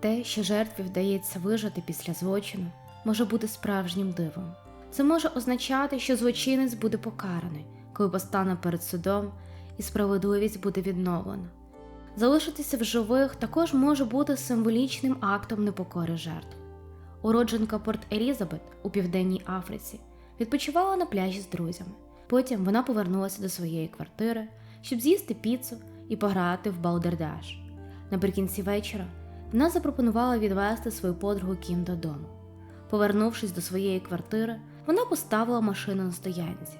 Те, що жертві вдається вижити після злочину, може бути справжнім дивом. Це може означати, що злочинець буде покараний, коли постане перед судом, і справедливість буде відновлена. Залишитися в живих також може бути символічним актом непокори жертв. Уродженка Порт Елізабет у Південній Африці відпочивала на пляжі з друзями. Потім вона повернулася до своєї квартири, щоб з'їсти піцу і пограти в балдердаш. Наприкінці вечора вона запропонувала відвести свою подругу Кім додому. Повернувшись до своєї квартири, вона поставила машину на стоянці.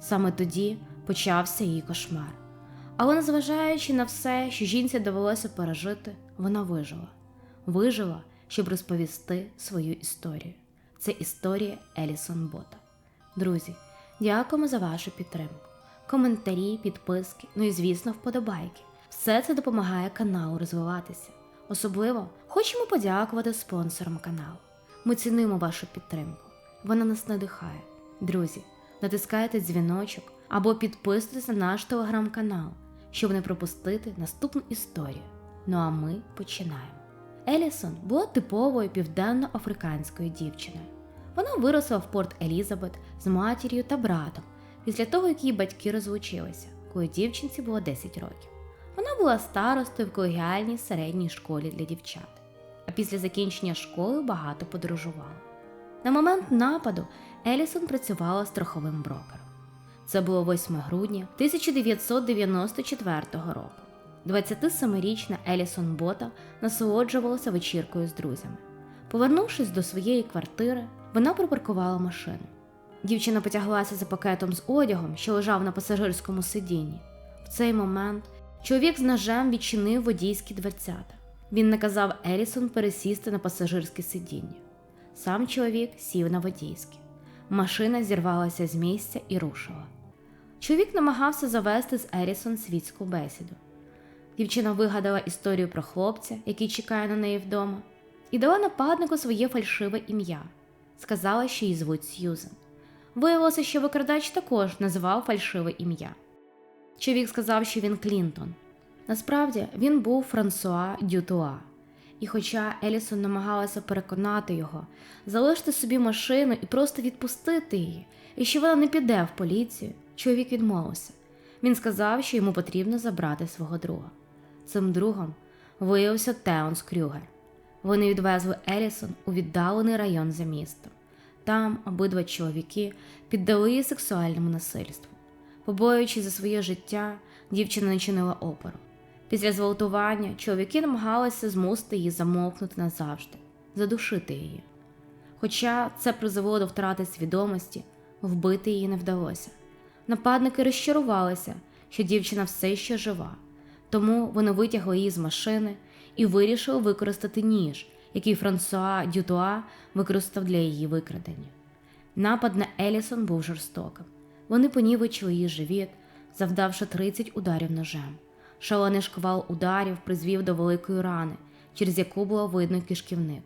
Саме тоді почався її кошмар. Але незважаючи на все, що жінці довелося пережити, вона вижила. Вижила, щоб розповісти свою історію. Це історія Елісон Бота. Друзі, дякуємо за вашу підтримку. Коментарі, підписки, ну і звісно, вподобайки. Все це допомагає каналу розвиватися. Особливо хочемо подякувати спонсорам каналу. Ми цінуємо вашу підтримку. Вона нас надихає. Друзі, натискайте дзвіночок або підписуйтесь на наш телеграм-канал, щоб не пропустити наступну історію. Ну а ми починаємо. Елісон була типовою південно-африканською дівчиною. Вона виросла в Порт Елізабет з матір'ю та братом після того, як її батьки розлучилися, коли дівчинці було 10 років. Вона була старостою в колегіальній середній школі для дівчат, а після закінчення школи багато подорожувала. На момент нападу Елісон працювала страховим брокером. Це було 8 грудня 1994 року. 27-річна Елісон Бота насолоджувалася вечіркою з друзями. Повернувшись до своєї квартири, вона припаркувала машину. Дівчина потяглася за пакетом з одягом, що лежав на пасажирському сидінні. В цей момент чоловік з ножем відчинив водійські дверцята. Він наказав Елісон пересісти на пасажирське сидіння. Сам чоловік сів на водійське. Машина зірвалася з місця і рушила. Чоловік намагався завести з Елісон світську бесіду. Дівчина вигадала історію про хлопця, який чекає на неї вдома, і дала нападнику своє фальшиве ім'я. Сказала, що її звуть Сьюзен. Виявилося, що викрадач також називав фальшиве ім'я. Чоловік сказав, що він Клінтон. Насправді він був Франсуа Дютуа. І хоча Елісон намагалася переконати його залишити собі машину і просто відпустити її, і що вона не піде в поліцію, чоловік відмовився. Він сказав, що йому потрібно забрати свого друга. Цим другом виявився Теонс Крюгер. Вони відвезли Елісон у віддалений район за містом. Там обидва чоловіки піддали її сексуальному насильству. Побоюючись за своє життя, дівчина не чинила опору. Після зґвалтування чоловіки намагалися змусити її замовкнути назавжди, задушити її. Хоча це призвело до втрати свідомості, вбити її не вдалося. Нападники розчарувалися, що дівчина все ще жива, тому вони витягли її з машини і вирішили використати ніж, який Франсуа Дютуа використав для її викрадення. Напад на Елісон був жорстоким. Вони понівечили її живіт, завдавши 30 ударів ножем. Шалений шквал ударів призвів до великої рани, через яку було видно кишківник.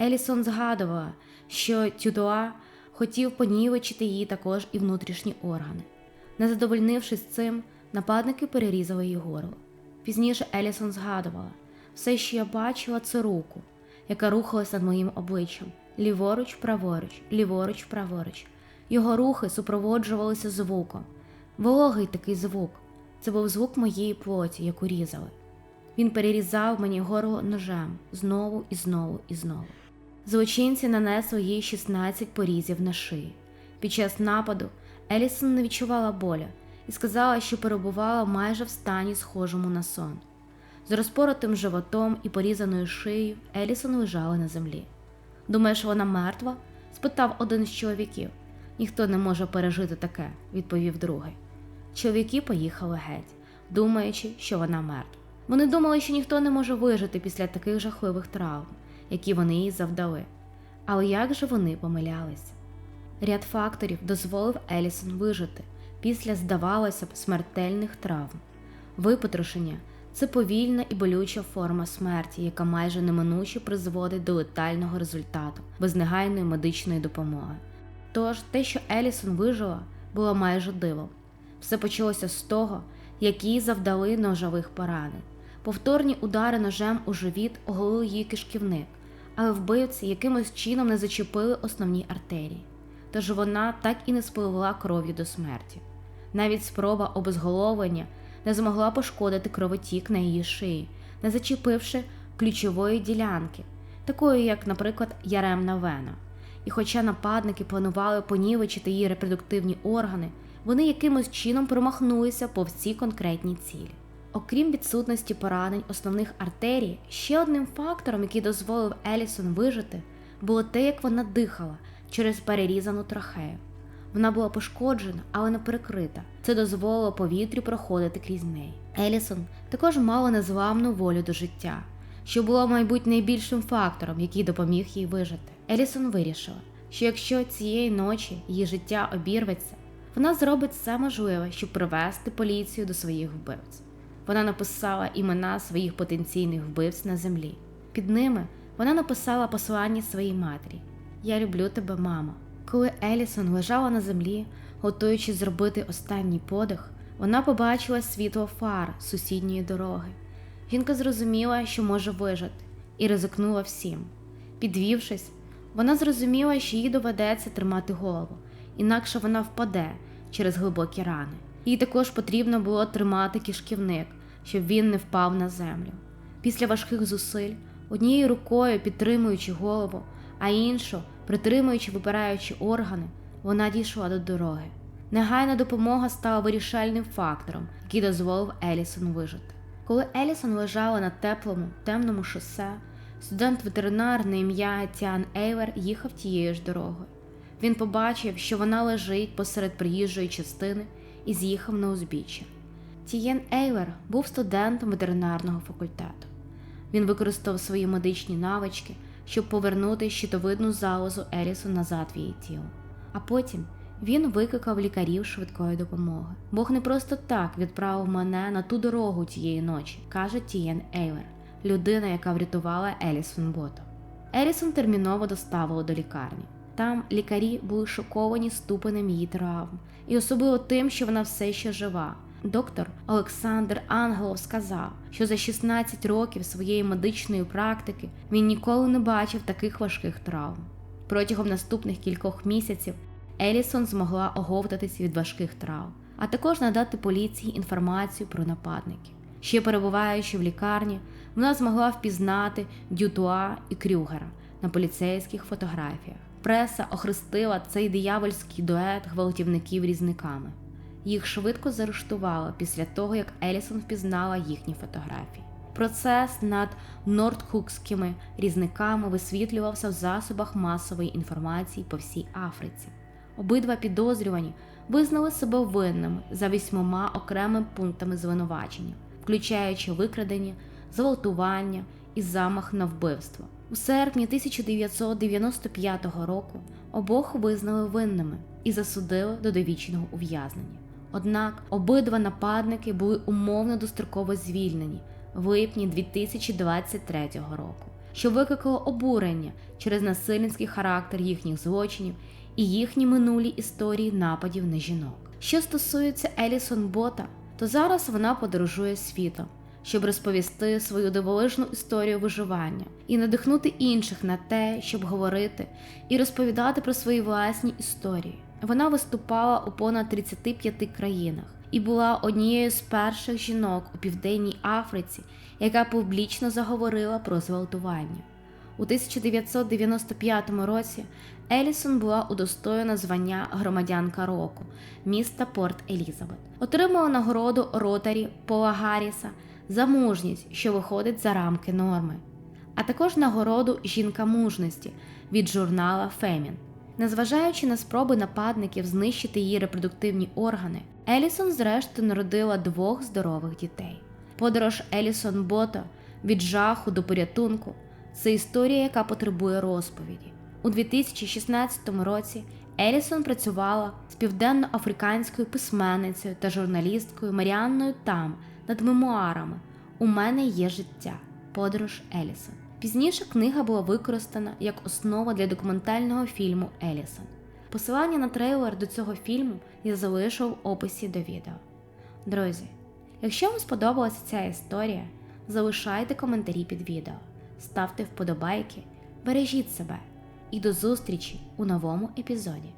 Елісон згадувала, що Тюдуа хотів понівечити її також і внутрішні органи. Не задовольнившись цим, нападники перерізали її горло. Пізніше Елісон згадувала все, що я бачила, це руку, яка рухалась над моїм обличчям ліворуч, праворуч, ліворуч, праворуч. Його рухи супроводжувалися звуком. Вологий такий звук. Це був звук моєї плоті, яку різали. Він перерізав мені горло ножем знову і знову і знову. Злочинці нанесли їй 16 порізів на шиї. Під час нападу Елісон не відчувала боля і сказала, що перебувала майже в стані, схожому на сон. З розпоротим животом і порізаною шиєю Елісон лежала на землі. Думаєш, вона мертва? спитав один з чоловіків. Ніхто не може пережити таке, відповів другий. Чоловіки поїхали геть, думаючи, що вона мертва. Вони думали, що ніхто не може вижити після таких жахливих травм, які вони їй завдали. Але як же вони помилялися? Ряд факторів дозволив Елісон вижити після, здавалося б, смертельних травм. Випотрошення це повільна і болюча форма смерті, яка майже неминуче призводить до летального результату без негайної медичної допомоги. Тож те, що Елісон вижила, було майже дивом. Все почалося з того, як їй завдали ножових поранень. Повторні удари ножем у живіт оголили її кишківник, але вбивці якимось чином не зачепили основні артерії. Тож вона так і не спливла кров'ю до смерті. Навіть спроба обезголовлення не змогла пошкодити кровотік на її шиї, не зачепивши ключової ділянки, такої як, наприклад, яремна вена. І хоча нападники планували понівечити її репродуктивні органи, вони якимось чином промахнулися по всі конкретні цілі. Окрім відсутності поранень основних артерій, ще одним фактором, який дозволив Елісон вижити, було те, як вона дихала через перерізану трахею. Вона була пошкоджена, але не перекрита. Це дозволило повітрю проходити крізь неї. Елісон також мала незламну волю до життя, що було, мабуть, найбільшим фактором, який допоміг їй вижити. Елісон вирішила, що якщо цієї ночі її життя обірветься, вона зробить все можливе, щоб привести поліцію до своїх вбивць. Вона написала імена своїх потенційних вбивць на землі. Під ними вона написала послання своїй матері: Я люблю тебе, мамо. Коли Елісон лежала на землі, готуючись зробити останній подих, вона побачила світло фар сусідньої дороги. Жінка зрозуміла, що може вижити, і ризикнула всім. Підвівшись, вона зрозуміла, що їй доведеться тримати голову, інакше вона впаде через глибокі рани. Їй також потрібно було тримати кишківник, щоб він не впав на землю. Після важких зусиль, однією рукою підтримуючи голову, а іншу, притримуючи випираючі органи, вона дійшла до дороги. Негайна допомога стала вирішальним фактором, який дозволив Елісон вижити. Коли Елісон лежала на теплому, темному шосе, студент-ветеринар на ім'я Тіан Ейвер їхав тією ж дорогою. Він побачив, що вона лежить посеред приїжджої частини і з'їхав на узбіччя. Тієн Ейвер був студентом ветеринарного факультету. Він використав свої медичні навички, щоб повернути щитовидну залозу Елісон назад в її тіло. А потім він викликав лікарів швидкої допомоги. Бог не просто так відправив мене на ту дорогу тієї ночі, каже Тієн Ейвер, людина, яка врятувала Елісон Бота. Елісон терміново доставили до лікарні. Там лікарі були шоковані ступенем її травм, і особливо тим, що вона все ще жива. Доктор Олександр Ангелов сказав, що за 16 років своєї медичної практики він ніколи не бачив таких важких травм. Протягом наступних кількох місяців Елісон змогла оговтатись від важких травм, а також надати поліції інформацію про нападників. Ще перебуваючи в лікарні, вона змогла впізнати Дютуа і Крюгера на поліцейських фотографіях. Преса охрестила цей диявольський дует гвалтівників різниками. Їх швидко заарештували після того, як Елісон впізнала їхні фотографії. Процес над нордхукськими різниками висвітлювався в засобах масової інформації по всій Африці. Обидва підозрювані визнали себе винними за вісьмома окремими пунктами звинувачення, включаючи викрадення, зґвалтування і замах на вбивство. У серпні 1995 року обох визнали винними і засудили до довічного ув'язнення. Однак обидва нападники були умовно достроково звільнені в липні 2023 року, що викликало обурення через насильницький характер їхніх злочинів і їхні минулі історії нападів на жінок. Що стосується Елісон Бота, то зараз вона подорожує світом, щоб розповісти свою дивовижну історію виживання і надихнути інших на те, щоб говорити і розповідати про свої власні історії. Вона виступала у понад 35 країнах і була однією з перших жінок у Південній Африці, яка публічно заговорила про зґвалтування. У 1995 році Елісон була удостоєна звання громадянка року міста Порт Елізабет, отримала нагороду ротарі Пола Гарріса за мужність, що виходить за рамки норми, а також нагороду жінка мужності від журнала Фемін. Незважаючи на спроби нападників знищити її репродуктивні органи, Елісон зрештою народила двох здорових дітей. Подорож Елісон Бота від жаху до порятунку це історія, яка потребує розповіді. У 2016 році Елісон працювала з південно-африканською письменницею та журналісткою Маріанною Там над мемуарами У мене є життя. Подорож Елісон. Пізніше книга була використана як основа для документального фільму Елісон. Посилання на трейлер до цього фільму я залишу в описі до відео. Друзі, якщо вам сподобалася ця історія, залишайте коментарі під відео, ставте вподобайки, бережіть себе і до зустрічі у новому епізоді.